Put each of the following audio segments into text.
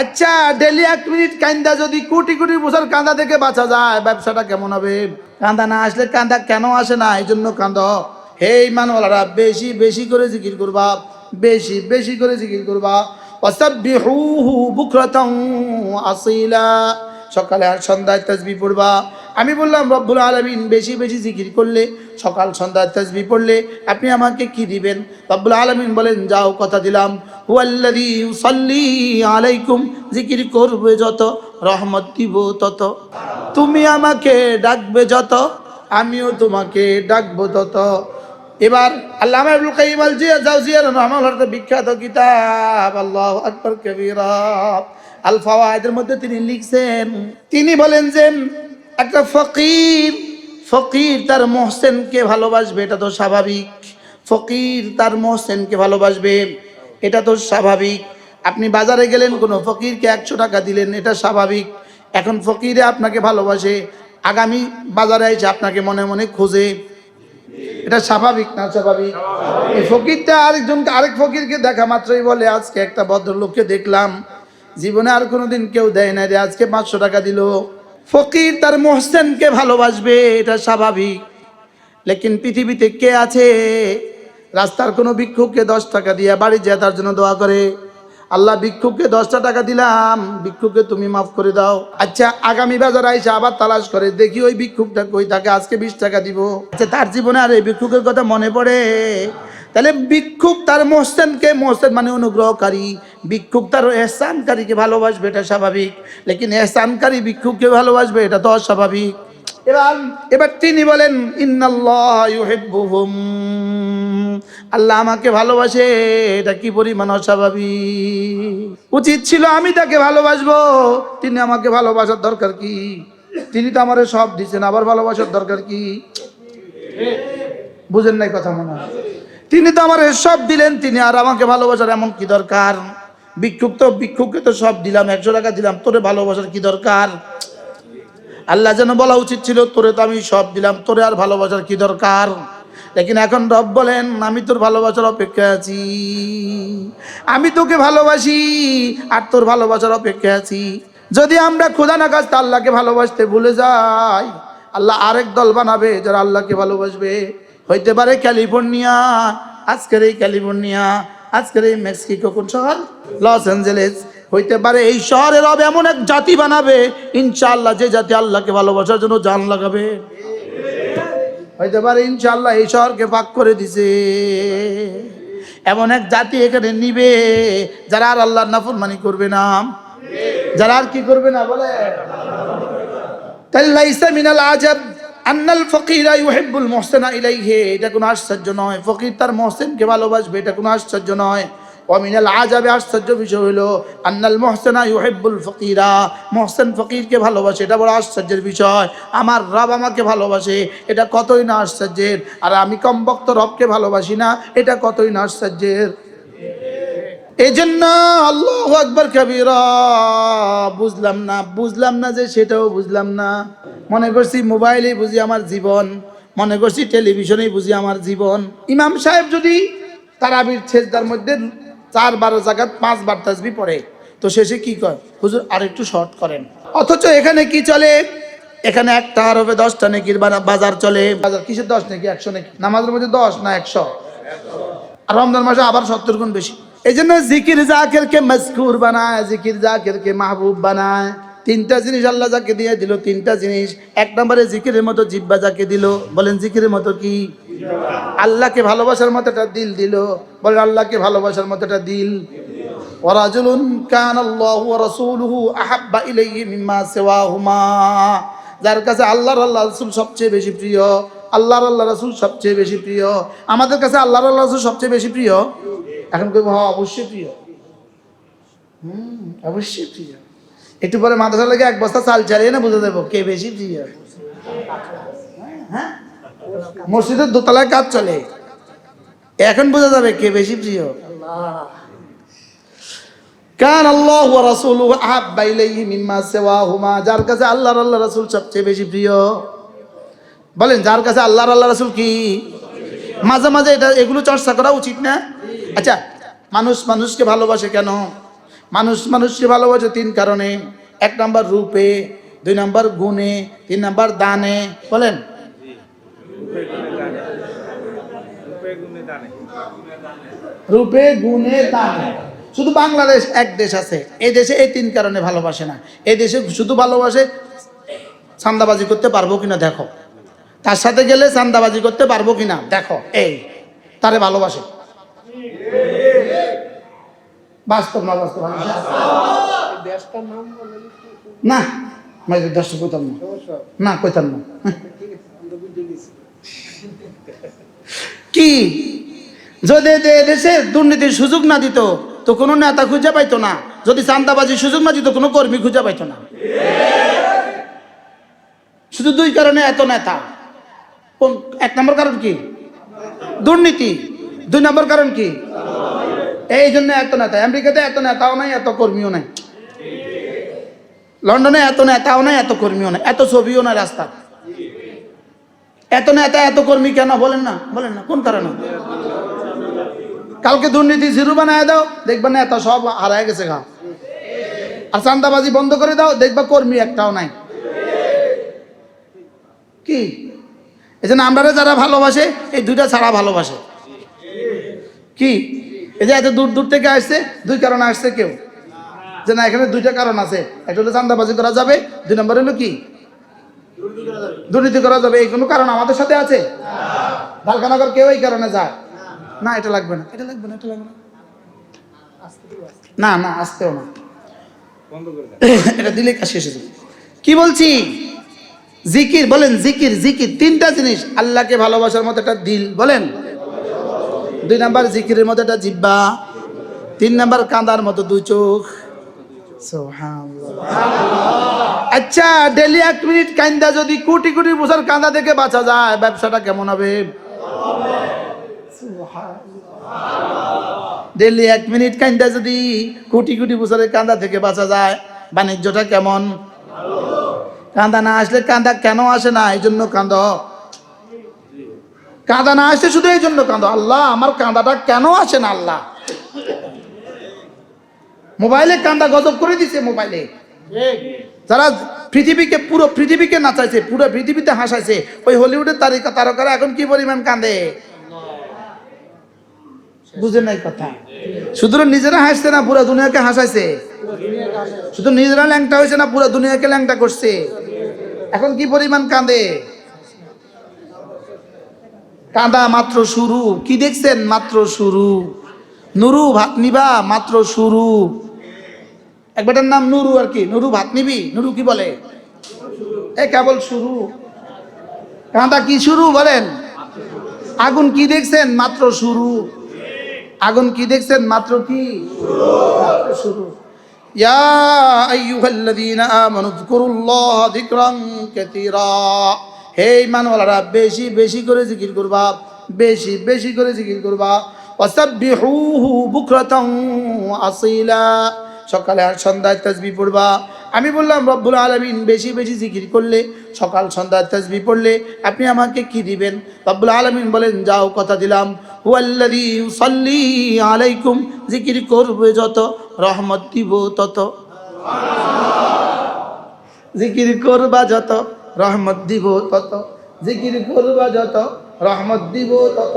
আচ্ছা ডেলি এক মিনিট কান্দা, যদি কোটি কোটি বছর কান্দা থেকে বাঁচা যায়, ব্যবসাটা কেমন হবে? কান্দা না আসলে কান্দা কেন আসে না? এই জন্য কান্দ। হে ইমানওয়ালারা বেশি বেশি করে জিকির করবা। বেশি বেশি করে জিকির করবা। অসাব্য হু হু বুকরাতাও আসীলা। সকালে আর সন্ধ্যায় তাসবি পড়বা। আমি বললাম, রব্বুল আলমিন, বেশি বেশি জিকির করলে, সকাল সন্ধ্যায় তাসবি পড়লে আপনি আমাকে কি দিবেন? রব্বুল আলমিন বলেন, যাও, কথা দিলাম। আলাইকুম, জিকির করবে যত, রহমত দিব তত। তুমি আমাকে ডাকবে যত, আমিও তোমাকে ডাকবো তত। এবার আল্লামা ইবনুল কাইয়িম আল জিয়া রহমাহুল্লাহ বিখ্যাত কিতাব, আল্লাহ আকবার, কবীরা। আল ফাওয়াইদের মধ্যে তিনি লিখছেন তিনি বলেন যে একটা ফকির ফকির তার মোহসেনকে ভালোবাসবে এটা তো স্বাভাবিক। ফকির তার মোহসেনকে ভালোবাসবে এটা তো স্বাভাবিক। আপনি বাজারে গেলেন কোনো ফকিরকে একশো টাকা দিলেন এটা স্বাভাবিক। এখন ফকিরে আপনাকে ভালোবাসে আগামী বাজারে এসে আপনাকে মনে মনে খোঁজে। এটা স্বাভাবিক না স্বাভাবিক। এই ফকিরটা আরেকজনকে আরেক ফকিরকে দেখা মাত্রই বলে আজকে একটা ভদ্রলোককে দেখলাম। জীবনে আর কোনোদিন কেউ দেয় না রে, আজকে পাঁচশো টাকা দিল। ফকির তার মোহসেনকে ভালোবাসবে, এটা স্বাভাবিক। লেকিন পৃথিবীতে কে আছে? রাস্তার কোনো ভিক্ষুককে দশ টাকা দিয়ে বাড়ি যায়, তার জন্য দোয়া করে। আল্লাহ, ভিক্ষুককে দশটা টাকা দিলাম, ভিক্ষুককে তুমি মাফ করে দাও। আচ্ছা আগামী বাজার আইসা আবার তালাশ করে, দেখি ওই ভিক্ষুকটা কই, তাকে আজকে বিশ টাকা দিব। আচ্ছা তার জীবনে আর এই ভিক্ষুকের কথা মনে পড়ে? তাহলে ভিক্ষুক তার মোহসেনকে, মোহসেন মানে অনুগ্রহকারী। ভিক্ষুক তার এহসানকারীকে ভালোবাসবে, এটা স্বাভাবিক। লেকিন এহসানকারী ভিক্ষুককে ভালোবাসবে, এটা তো অস্বাভাবিক। এবার এবার তিনি বলেন, ইন্নাল্লাহ ইউহিব্বুহুম। আল্লাহ আমাকে ভালোবাসে, এটা কি পরিমাণ অস্বাভাবিক? উচিত ছিল আমি তাকে ভালোবাসবো। তিনি আমাকে ভালোবাসার দরকার কি? তিনি তো আমারে সব দিচ্ছেন আবার ভালোবাসার দরকার কি? বুঝেন নাই কথা মনে হয়। তিনি তো আমার সব দিলেন, তিনি আর আমাকে ভালোবাসার এমন কি দরকার? ভিক্ষুক তো তো সব দিলাম, একশো টাকা দিলাম, তোরে ভালোবাসার কি দরকার? আল্লাহ যেন বলা উচিত ছিল, তোরে তো আমি সব দিলাম, তোরে আর ভালোবাসার কি দরকার? লেকিন এখন রব বলেন, আমি তোর ভালোবাসার অপেক্ষা আছি। আমি তোকে ভালোবাসি, আর তোর ভালোবাসার অপেক্ষা আছি। যদি আমরা খোদা না কাজ আল্লাহকে ভালোবাসতে ভুলে যাই, আল্লাহ আরেক দল বানাবে যারা আল্লাহকে ভালোবাসবে। হইতে পারে ক্যালিফোর্নিয়া, আজকের এই ক্যালিফোর্নিয়া, আজকের এই মেক্সিকো কোন শহর? Los Angeles. হইতে পারে এই শহরের রব এমন এক জাতি বানাবে, ইনশাআল্লাহ যে জাতি আল্লাহকে ভালোবাসার জন্য জান লাগাবে। হইতে পারে ইনশাআল্লাহ এই শহরকে পাক করে দিছে। এমন এক জাতি এখানে নিবে, যারা আর আল্লাহর নাফরমানি করবে না। যারা আর কি করবে না বলে? তাই লাইসা আজাব। আন্নাল ফকিরা ইউহিব্বুল মুহসিনা ইলাইহি, এটা কোনো আশ্চর্য নয়। ফকির তার মহসিনকে ভালোবাসবে, এটা কোনো আশ্চর্য নয়। অমিনাল আজাবে আশ্চর্য বিষয় হলো, আন্নাল মহসেনা ইউহিব্বুল ফকিরা, মহসেন ফকিরকে ভালোবাসে, এটা বড় আশ্চর্যের বিষয়। আমার রব আমাকে ভালোবাসে, এটা কতই না আশ্চর্যের? আর আমি কমবক্ত রবকে ভালোবাসি না, এটা কতই না আশ্চর্যের? এই জন্য আল্লাহ আকবর কবিরা, বুঝলাম না বুঝলাম না যে সেটাও বুঝলাম না। মনে করছি মোবাইলে বুঝি আমার জীবন, মনে করছি টেলিভিশনেই বুঝি আমার জীবন। ইমাম সাহেব যদি তারাবির ছেজদার মধ্যে চার বারো জায়গায় পাঁচ বার তাসবি পড়ে, তো শেষে কি কয়? হুজুর আর একটু শর্ট করেন। অথচ এখানে কি চলে? এখানে একটা হরফে দশটা নেকির বাজার চলে। বাজার কিসের দশ নাকি? একশো নাকি। নামাজের মধ্যে দশ না একশো? আর রমজান মাসে আবার সত্তর গুণ বেশি। এই জন্য জিকির জাকিরকে মজকুর বানায়, জিকির জাকিরকে মাহবুব বানায়। তিনটা জিনিস আল্লাহ যাকে দিয়ে দিল তিনটা জিনিস। এক নম্বরে জিকিরের মতো জিব্বা যাকে দিল, বলেন জিকিরের মতো কি? আল্লাহকে ভালোবাসার মতো একটা দিল দিল, বলেন আল্লাহকে ভালোবাসার মতো একটা দিল ওরাজুলুন কান আল্লাহ রাসূলুহু আহাব্বা ইলাইহি মিম্মা সিওয়াহুমা। যার কাছে আল্লাহর আল্লাহ রাসূল সবচেয়ে বেশি প্রিয়, আল্লাহর আল্লাহ রাসূল সবচেয়ে বেশি প্রিয়। আমাদের কাছে আল্লাহর আল্লাহ রাসূল সবচেয়ে বেশি প্রিয়? এখন কইব হ্যাঁ অবশ্যই প্রিয়। হুম, অবশ্যই প্রিয়। একটু পরে মাদ্রাসা লেগে এক বস্তা চাল চালিয়ে না বুঝে দেবো কে বেশি প্রিয়। হ্যাঁ? মসজিদের দোতলায় কাজ চলে। এখন বোঝা যাবে কে বেশি প্রিয়। কান আল্লাহ ওয়া আহাব্বা ইলাইহি মিম্মা সিওয়াহুমা। যার কাছে আল্লাহর আল্লাহ রাসূল সবচেয়ে বেশি প্রিয়। বলেন, যার কাছে আল্লাহর আল্লাহ রাসূল কি? মাঝে মাঝে এটা, এগুলো চর্চা করা উচিত না? আচ্ছা মানুষ মানুষকে ভালোবাসে কেন? মানুষ, মানুষকে ভালোবাসে তিন কারণে। এক নাম্বার রূপে, দুই নাম্বার গুণে, তিন নাম্বার দানে। বলেন। রূপে, গুণে, দানে। শুধু বাংলাদেশ এক দেশ আছে। এই দেশে এই তিন কারণে ভালোবাসে না। এই দেশে শুধু ভালোবাসে চান্দাবাজি করতে পারব কিনা, দেখো। তার সাথে গেলে চান্দাবাজি করতে পারব কিনা, দেখো। এই, তারে ভালোবাসে। বাস্তব না বাস্তব না মাঝে দশটা কইতাম না না কইতাম না। কি? যদি দেশে দুর্নীতির সুযোগ না দিত, তো কোনো নেতা খুঁজে পাইতো না। যদি চান্দাবাজির সুযোগ না দিত, কোনো কর্মী খুঁজে পাইতো না। শুধু দুই কারণে এত নেতা। এক নম্বর কারণ কি? দুর্নীতি। দুই নম্বর কারণ কি? এই জন্য এত নেতা, আমেরিকাতে এত নেতাও নাই, এত কর্মীও নাই। লন্ডনে এত নেতাও নাই, এত কর্মীও নাই, এত ছবিও নাই রাস্তা এত নেতা, এত কর্মী কেন? বলেন না বলেন না, কোন কারণে? কালকে দুর্নীতি জিরো বানায় দাও, দেখবা নেতা সব হারায় গেছে গা। আর চান্দাবাজি বন্ধ করে দাও, দেখবা কর্মী একটাও নাই। কি? এই জন্য আমরা যারা ভালোবাসে, এই দুইটা ছাড়া ভালোবাসে। কি? এই যে এত দূর দূর থেকে আসছে দুই কারণে আসছে কেউ। যে না এখানে দুইটা কারণ আছে। একটা হলো চান্দাবাজি করা যাবে দুই নম্বর হলো কি? দুর্নীতি করা যাবে। এই কোনো কারণ আমাদের সাথে আছে? ঢালকানগর কেউ এই কারণে যায়। না এটা লাগবে না। এটা লাগবে না এটা লাগবে না। না না আসতেও না। এটা দিলে কাশি এসে যাবে। কি বলছি? জিকির বলেন জিকির জিকির তিনটা জিনিস আল্লাহকে ভালোবাসার মতো একটা দিল বলেন। দুই নাম্বার জিকিরের মতো একটা জিব্বা, তিন নাম্বার কাঁদার মতো দুই চোখ। আচ্ছা ডেলি এক মিনিট কান্দা যদি কোটি কোটি বছর কান্দা থেকে বাঁচা যায়, ব্যবসাটা কেমন হবে? ডেলি এক মিনিট কান্দা যদি কোটি কোটি বছরের কান্দা থেকে বাঁচা যায়, বাণিজ্যটা কেমন? কান্দা না আসলে কান্দা কেন আসে না? এই জন্য কান্দ। কাঁদা না আসে শুধু এই জন্য কাঁদো। আল্লাহ আমার কাঁদাটা কেন আসে না আল্লাহ? মোবাইলে কান্দা গজব করে দিছে মোবাইলে। যারা পৃথিবীকে পুরো পৃথিবীকে নাচাইছে পুরো পৃথিবীতে হাসাইছে ওই হলিউডের তারিকা তারকারা এখন কি পরিমাণ কান্দে বুঝে নাই কথা। শুধু নিজেরা হাসছে না পুরো দুনিয়াকে হাসাইছে। শুধু নিজেরা ল্যাংটা হয়েছে না পুরো দুনিয়াকে ল্যাংটা করছে। এখন কি পরিমাণ কাঁদে? কাঁদা মাত্র শুরু। কি দেখছেন? মাত্র শুরু। নুরু, ভাত নিবা? মাত্র শুরু। এক বেটার নাম নুরু আর কি। নুরু, ভাত নিবি? নুরু কি বলে? এ, কেবল শুরু। কাঁদা কি শুরু বলেন? আগুন কি দেখছেন? মাত্র শুরু। আগুন কি দেখছেন? মাত্র কি? শুরু। ইয়া আইয়ুহাল্লাযীনা আমানু যকুরুল্লাহ যিকরান কাসীরা। হে ঈমানওয়ালারা বেশি বেশি করে জিকির করবা, বেশি বেশি করে জিকির করবা। আসীলা। সকালে আর সন্ধ্যায় তাসবিহ পড়বা। আমি বললাম, রব্বুল আলমিন, বেশি বেশি জিকির করলে সকাল, সন্ধ্যায় তাসবিহ পড়লে আপনি আমাকে কি দিবেন? রব্বুল আলমিন বলেন, যাও, কথা দিলাম। আলাইকুম, জিকির করবে যত, রহমত দিব তত। জিকির করবা যত রহমত দিব তত, জিকির করবা যত, রহমত দিব তত।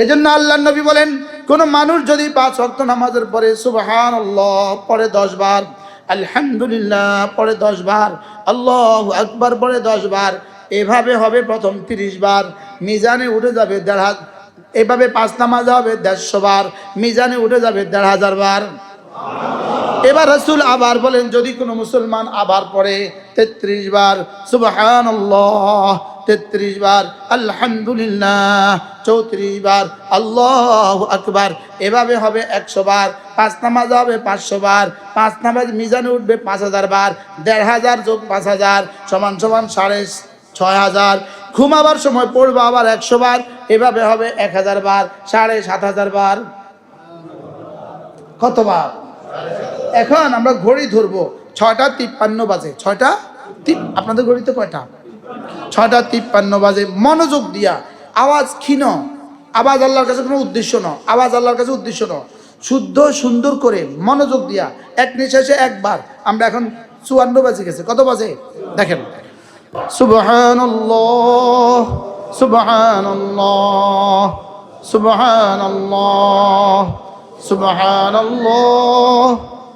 এই জন্য আল্লাহ নবী বলেন, কোন মানুষ যদি পাঁচ ওয়াক্ত নামাজের পরে সুবহান পরে দশ বার, আলহামদুলিল্লাহ পরে দশ বার, আল্লাহ আকবার পরে দশ বার, এভাবে হবে প্রথম তিরিশ বার, মিজানে উঠে যাবে দেড় হাজার এভাবে পাঁচ নামাজ হবে দেড়শো বার, মিজানে উঠে যাবে দেড় হাজার বার। এবার রসুল আবার বলেন, যদি কোনো মুসলমান আবার পড়ে তেত্রিশ বার সুবহান তেত্রিশ বার, আলহামদুলিল্লাহ, চৌত্রিশ বার, আল্লাহ আকবার। এভাবে হবে একশো বার, পাঁচ নামাজ হবে পাঁচশো বার, পাঁচ নামাজ মিজানে উঠবে পাঁচ হাজার বার, দেড় হাজার যোগ পাঁচ হাজার, সমান সমান সাড়ে ছয় হাজার। ঘুমাবার সময় পড়ব আবার একশো বার, এভাবে হবে এক হাজার বার, সাড়ে সাত হাজার বার। কতবার? এখন আমরা ঘড়ি ধরবো। ছয়টা তিপ্পান্ন বাজে, ছয়টা আপনাদের ঘড়িতে কয়টা? ছয়টা তিপ্পান্ন বাজে, মনোযোগ দিয়া, আওয়াজ ক্ষীণ। আওয়াজ আল্লাহর কাছে কোনো উদ্দেশ্য ন আওয়াজ আল্লাহর কাছে উদ্দেশ্য ন শুদ্ধ, সুন্দর করে মনোযোগ দিয়া, এক নিঃশ্বাসে একবার, আমরা এখন চুয়ান্ন বাজে গেছে, কত বাজে? দেখেন। সুবহানাল্লাহ সুবহানাল্লাহ সুবহানাল্লাহ সুবহানাল্লাহ।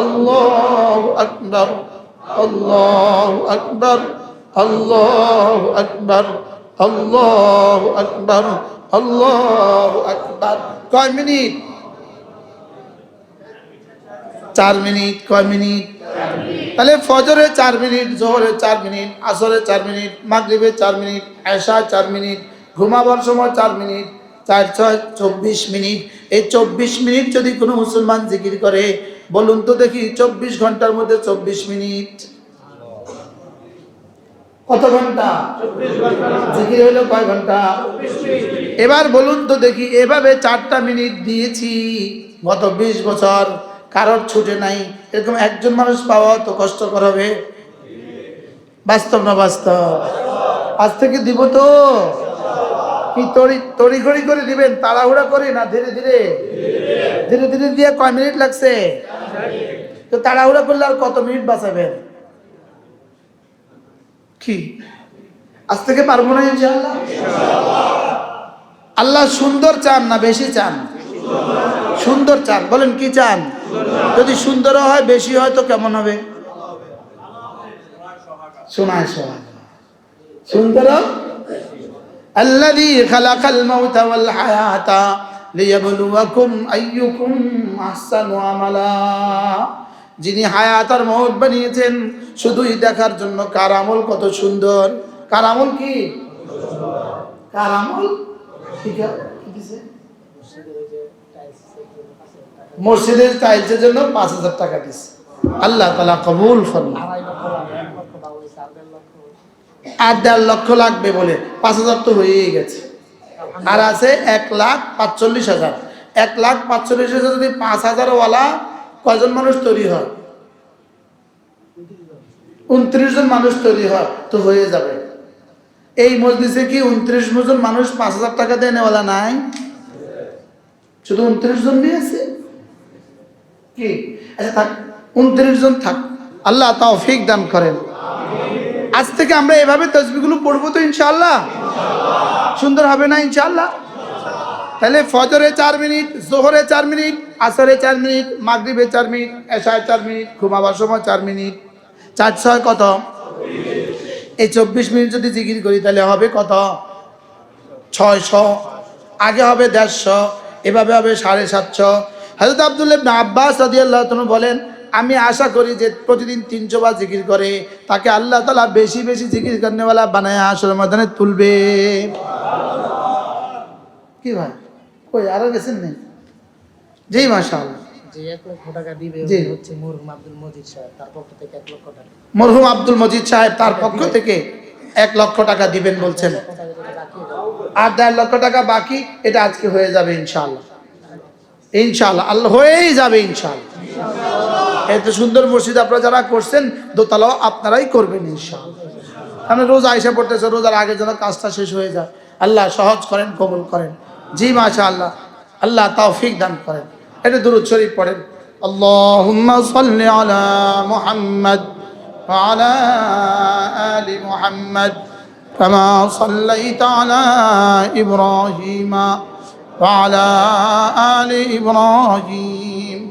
আল্লাহু আকবার আল্লাহু আকবার আল্লাহু আকবার আল্লাহু আকবার আল্লাহু আকবার। কয় মিনিট? চার মিনিট, কয় মিনিট? তাহলে ফজরে চার মিনিট, জোহরে চার মিনিট, আসরে চার মিনিট, মাগরিবে চার মিনিট এশা চার মিনিট, ঘুমাবার সময় চার মিনিট, চার ছয় চব্বিশ মিনিট। এই চব্বিশ মিনিট যদি কোনো মুসলমান জিকির করে বলুন তো দেখি, চব্বিশ ঘণ্টার মধ্যে চব্বিশ মিনিট। কত ঘণ্টা? জিকির হইল কয় ঘণ্টা? এবার বলুন তো দেখি, এভাবে চারটা মিনিট দিয়েছি গত বিশ বছর, কারোর ছুটে নাই। এরকম একজন মানুষ পাওয়া তো কষ্টকর হবে। বাস্তব না বাস্তব? আজ থেকে দিব তো? কি তড়ি, তড়িঘড়ি করে দিবেন, তাড়াহুড়া করে? না, ধীরে ধীরে। ধীরে ধীরে দিয়ে কয় মিনিট লাগছে? তো তাড়াহুড়া করলে আর কত মিনিট বাঁচাবেন? কি? আজ থেকে পারব না ইনশাআল্লাহ? আল্লাহ সুন্দর চান না বেশি চান? সুন্দর চান। বলেন, কি চান? যদি সুন্দর হয়, বেশি হয়, তো কেমন হবে? শোনায় শোনায়। সুন্দর? الذي خلق الموت والحياة ليبلوكم أيكم أحسن عملا যিনি হায়াত আর মৌত বানিয়েছেন শুধুই দেখার জন্য কার আমল কত সুন্দর কার আমল কি কার আমল ঠিক আছে কি দিছে? মসজিদের টাইলসের জন্য পাঁচ হাজার টাকা দিছে আল্লাহ তালা কবুল ফরমান আর দেড় লক্ষ লাগবে বলে। পাঁচ হাজার তো হয়েই গেছে। আর আছে এক লাখ পাঁচচল্লিশ হাজার। এক লাখ পাঁচচল্লিশ হাজার যদি পাঁচ হাজার ওয়ালা কজন মানুষ তৈরি হয়? উনত্রিশ জন মানুষ তৈরি হয়, তো হয়ে যাবে। এই মসজিদে কি উনত্রিশ জন মানুষ পাঁচ হাজার টাকা দেয় নেওয়ালা নাই? শুধু উনত্রিশ জন নিয়েছে কি? আচ্ছা থাক, উনত্রিশ জন থাক। আল্লাহ তৌফিক দান করেন। আজ থেকে আমরা এভাবে তসবিগুলো পড়ব তো ইনশাল্লাহ সুন্দর হবে না ইনশাল্লাহ তাহলে ফজরে চার মিনিট, জোহরে চার মিনিট, আসরে চার মিনিট, মাগরিবে চার মিনিট, এশায় চার মিনিট, ঘুমাবার সময় চার মিনিট। চার, ছয় কত? এই চব্বিশ মিনিট যদি জিকির করি তাহলে হবে কত? ছয়শো। আগে হবে দেড়শো, এভাবে হবে সাড়ে সাতশো। হজরত আবদুল্লাহ আব্বাস রাদিয়াল্লাহু তাআলা বলেন আমি আশা করি যে প্রতিদিন তিনশো বার জিকির করে তাকে আল্লাহ তালা বেশি বেশি জিকির করনেওয়ালা বানায় আসর ময়দানে তুলবে। কি ভাই? কই আরও গেছেন নেই জি হচ্ছে মরহুম আব্দুল মজিদ সাহেব তার পক্ষ থেকে এক লক্ষ টাকা। দিবেন। বলছেন। আর দেড় লক্ষ টাকা বাকি এটা আজকে হয়ে যাবে ইনশাআল্লাহ। ইনশাআল্লাহ আল্লাহ হয়েই যাবে ইনশাআল্লাহ। এত সুন্দর মসজিদ আপনারা যারা করছেন দোতলাও আপনারাই করবেন ইনশাআল্লাহ আমি রোজ আয়সা পড়তেছে রোজার আগে যেন কাজটা শেষ হয়ে যায় আল্লাহ সহজ করেন কবুল করেন জি মাশা আল্লাহ আল্লাহ তৌফিক দান করেন এটা দুরুদ শরীফ পড়েন আল্লাহুম্মা সাল্লি আলা মুহাম্মদ وعلى آل محمد كما صليت على إبراهيم وعلى آل إبراهيم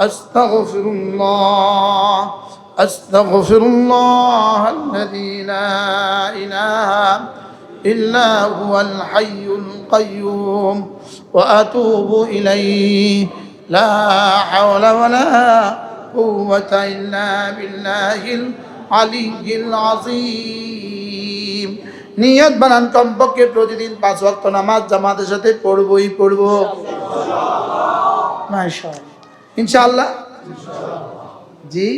أستغفر الله أستغفر الله الذي لا إله إلا هو الحي القيوم وأتوب إليه لا حول ولا قوة إلا بالله العلي العظيم নিয়ত বানান কমপক্ষে প্রতিদিন পাঁচ ওয়াক্ত নামাজ জামাতের সাথে পড়বই পড়ব মাশাআল্লাহ ইনশাআল্লাহ? জি।